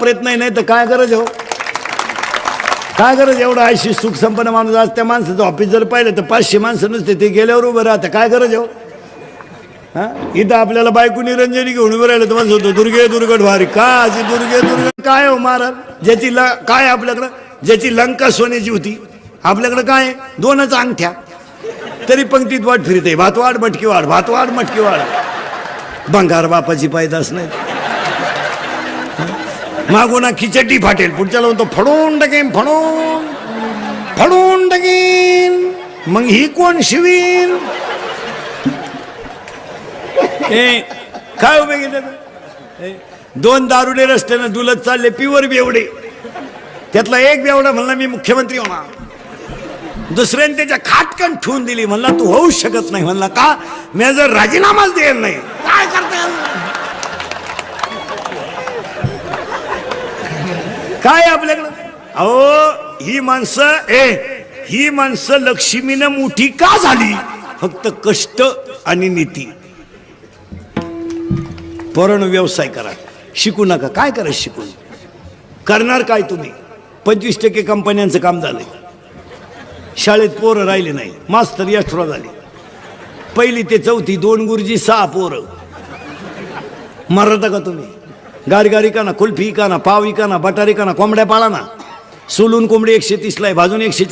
प्रयत्न नाही तर काय गरज हो? काय गरज एवढा आयशी सुख संपन्न माणूस आज त्या माणसाचं ऑफिस जर पाहिलं तर पाचशे माणसं नसते ते गेल्यावर उभं राहतं. काय गरज हो? हां? इथं आपल्याला बायको निरंजनी घेऊन उभं राहिलं तर माणसं होतं दुर्गे दुर्गट भारी का अशी दुर्गे दुर्गट काय हो महाराज? ज्याची ल काय आपल्याकडं? ज्याची लंका सोन्याची होती. आपल्याकडं काय आहे? दोनच अंगठ्या. तरी पंक्तीत वाट फिरते. भातवाड मटकी वाढ भातवाड मटकी वाढ. भंगार बापाची पायदास नाही. मागोना खिचडी फाटेल. पुढच्याला म्हणतो फडून टाकेन फडून फडून टाकेन मग ही कोण शिवीन? काय उभे गेले? दोन दारुडे रस्त्यानं दुलत चालले पिवर बेवडे. त्यातला एक बेवडा म्हणला मी मुख्यमंत्री होणार. दुसऱ्याने त्याच्या खाटकन ठेवून दिली म्हणला तू होऊ शकत नाही. म्हणला का? मी जर राजीनामाच देईल नाही. काय करता काय आपल्याकडं? अहो ही माणसं ए ही माणसं लक्ष्मीनं मोठी का झाली? फक्त कष्ट आणि नीती. परण व्यवसाय करा. शिकू नका. काय करा शिकून करणार काय तुम्ही? पंचवीस टक्के कंपन्यांचं काम झालंय. शाळेत पोरं राहिले नाही. मास्तर यशरा झाले. पहिली ते चौथी दोन गुरुजी सहा पोरं. मरता का तुम्ही? गारगारी का ना कुल्फी का ना पाव का ना बटारी का ना कोंबड्या पाळा ना सोलून कोंबडी एकशे तीसला आहे भाजून एकशे